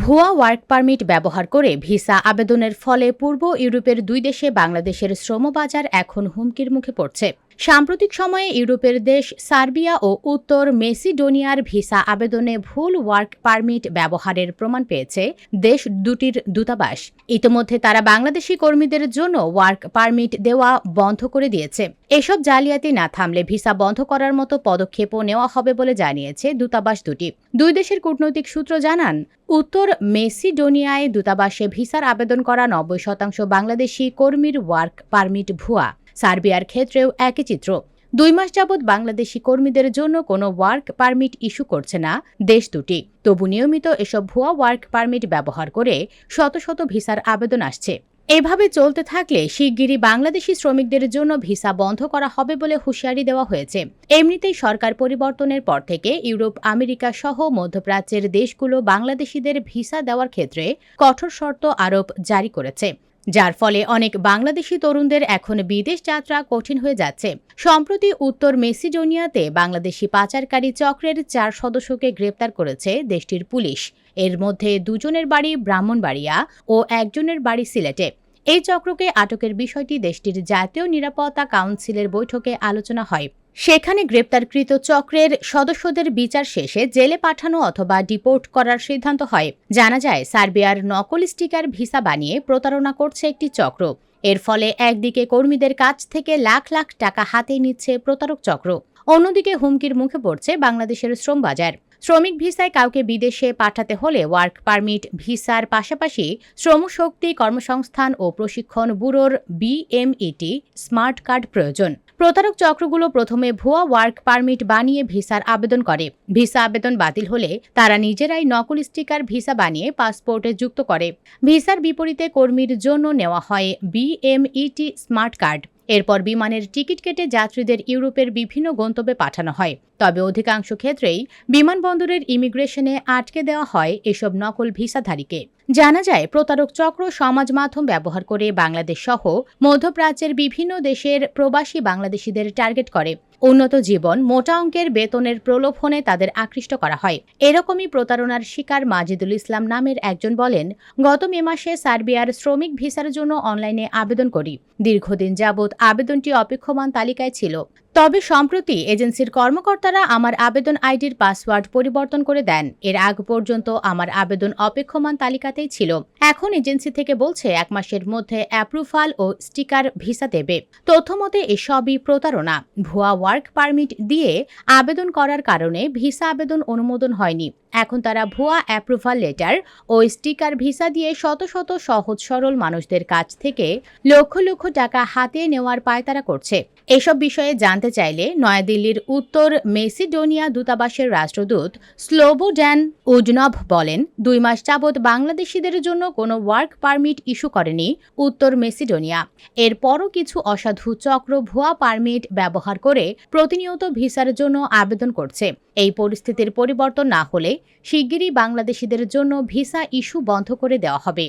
ভুয়া work permit ব্যবহার করে ভিসা আবেদনের ফলে পূর্ব ইউরোপের দুই দেশে বাংলাদেশের শ্রমবাজার এখন হুমকির মুখে পড়ছে। সাম্প্রতিক সময়ে ইউরোপের দেশ সার্বিয়া ও উত্তর মেসিডোনিয়ার ভিসা আবেদনে ভুল ওয়ার্ক পারমিট ব্যবহারের প্রমাণ পেয়েছে দেশ দুটির দূতাবাস। ইতিমধ্যে তারা বাংলাদেশি কর্মীদের জন্য ওয়ার্ক পারমিট দেওয়া বন্ধ করে দিয়েছে। এসব জালিয়াতি না থামলে ভিসা বন্ধ করার মতো পদক্ষেপও নেওয়া হবে বলে জানিয়েছে দূতাবাস দুটি। দুই দেশের কূটনৈতিক সূত্র জানান, উত্তর মেসিডোনিয়ায় দূতাবাসে ভিসার আবেদন করা নব্বই শতাংশ বাংলাদেশি কর্মীর ওয়ার্ক পারমিট ভুয়া। সার্বিয়ার ক্ষেত্রেও একই চিত্র। দুই মাস যাবৎ বাংলাদেশি কর্মীদের জন্য কোনো ওয়ার্ক পারমিট ইস্যু করছে না দেশ দুটি। তবু নিয়মিত এসব ভুয়া ওয়ার্ক পারমিট ব্যবহার করে শত শত ভিসার আবেদন আসছে। এভাবে চলতে থাকলে শিগগিরই বাংলাদেশি শ্রমিকদের জন্য ভিসা বন্ধ করা হবে বলে হুঁশিয়ারি দেওয়া হয়েছে। এমনিতেই সরকার পরিবর্তনের পর থেকে ইউরোপ, আমেরিকা সহ মধ্যপ্রাচ্যের দেশগুলো বাংলাদেশিদের ভিসা দেওয়ার ক্ষেত্রে কঠোর শর্ত আরোপ জারি করেছে। যার ফলে অনেক বাংলাদেশি তরুণদের এখন বিদেশ যাত্রা কঠিন হয়ে যাচ্ছে। সম্প্রতি উত্তর মেসিডোনিয়াতে বাংলাদেশি পাচারকারী চক্রের চার সদস্যকে গ্রেপ্তার করেছে দেশটির পুলিশ। এর মধ্যে দুজনের বাড়ি ব্রাহ্মণবাড়িয়া ও একজনের বাড়ি সিলেটে। এই চক্রকে আটকের বিষয়টি দেশটির জাতীয় নিরাপত্তা কাউন্সিলের বৈঠকে আলোচনা হয়। সেখানে গ্রেপ্তারকৃত চক্রের সদস্যদের বিচার শেষে জেলে পাঠানো অথবা ডিপোর্ট করার সিদ্ধান্ত হয়। জানা যায়, সার্বিয়ার নকল স্টিকার ভিসা বানিয়ে প্রতারণা করছে একটি চক্র। এর ফলে একদিকে কর্মীদের কাছ থেকে লাখ লাখ টাকা হাতে নিচ্ছে প্রতারক চক্র। অন্যদিকে হুমকির মুখে পড়ছে বাংলাদেশের শ্রম বাজার শ্রমিক ভিসায় কাউকে বিদেশে পাঠাতে হলে ওয়ার্ক পারমিট, ভিসার পাশাপাশি শ্রমশক্তি কর্মসংস্থান ও প্রশিক্ষণ ব্যুরোর বিএমইটি, স্মার্ট কার্ড প্রয়োজন। প্রতারক চক্রগুলো প্রথমে ভুয়া ওয়ার্ক পারমিট বানিয়ে ভিসার আবেদন করে। ভিসা আবেদন বাতিল হলে তারা নিজেরাই নকল স্টিকার, ভিসা বানিয়ে পাসপোর্টে যুক্ত করে। ভিসার বিপরীতে কর্মীর জন্য নেওয়া হয় বিএমইটি স্মার্ট কার্ড। এরপর বিমানের টিকিট কেটে যাত্রীদের ইউরোপের বিভিন্ন গন্তব্যে পাঠানো হয়। তবে অধিকাংশ ক্ষেত্রেই বিমানবন্দরের ইমিগ্রেশনে আটকে দেওয়া হয় এসব নকল ভিসাধারীকে। জানা যায়, প্রতারক চক্র সমাজ মাধ্যম ব্যবহার করে বাংলাদেশ সহ মধ্যপ্রাচ্যের বিভিন্ন দেশের প্রবাসী বাংলাদেশিদের টার্গেট করে। উন্নত জীবন, মোটা অঙ্কের বেতনের প্রলোভনে তাদের আকৃষ্ট করা হয়। এরকমই প্রতারণার শিকার মাজিদুল ইসলাম নামের একজন বলেন, গত মে মাসে সার্বিয়ার শ্রমিক ভিসার জন্য অনলাইনে আবেদন করি। দীর্ঘদিন যাবৎ আবেদনটি অপেক্ষমান তালিকায় ছিল। তবে সম্প্রতি এজেন্সির কর্মকর্তারা আমার আবেদন আইডির পাসওয়ার্ড পরিবর্তন করে দেন। এর আগ পর্যন্ত আমার আবেদন অপেক্ষমান তালিকাতেই ছিল। এখন এজেন্সি থেকে বলছে এক মাসের মধ্যে অ্যাপ্রুভাল ও স্টিকার ভিসা দেবে। তথ্যমতে এসবই প্রতারণা। ভুয়া ওয়ার্ক পারমিট দিয়ে আবেদন করার কারণে ভিসা আবেদন অনুমোদন হয়নি। এখন তারা ভুয়া অ্যাপ্রুভাল লেটার ও স্টিকার ভিসা দিয়ে শত শত সহজ সরল মানুষদের কাছ থেকে লক্ষ লক্ষ টাকা হাতিয়ে নেওয়ার পায়তারা করছে। এসব বিষয়ে জানতে চাইলে নয়াদিল্লির উত্তর মেসিডোনিয়া দূতাবাসের রাষ্ট্রদূত স্লোবোড্যান উজনভ বলেন, দুই মাস যাবৎ বাংলাদেশিদের জন্য কোনো ওয়ার্ক পারমিট ইস্যু করেনি উত্তর মেসিডোনিয়া। এরপরও কিছু অসাধু চক্র ভুয়া পারমিট ব্যবহার করে প্রতিনিয়ত ভিসার জন্য আবেদন করছে। এই পরিস্থিতির পরিবর্তন না হলে শিগগিরই বাংলাদেশিদের জন্য ভিসা ইস্যু বন্ধ করে দেওয়া হবে।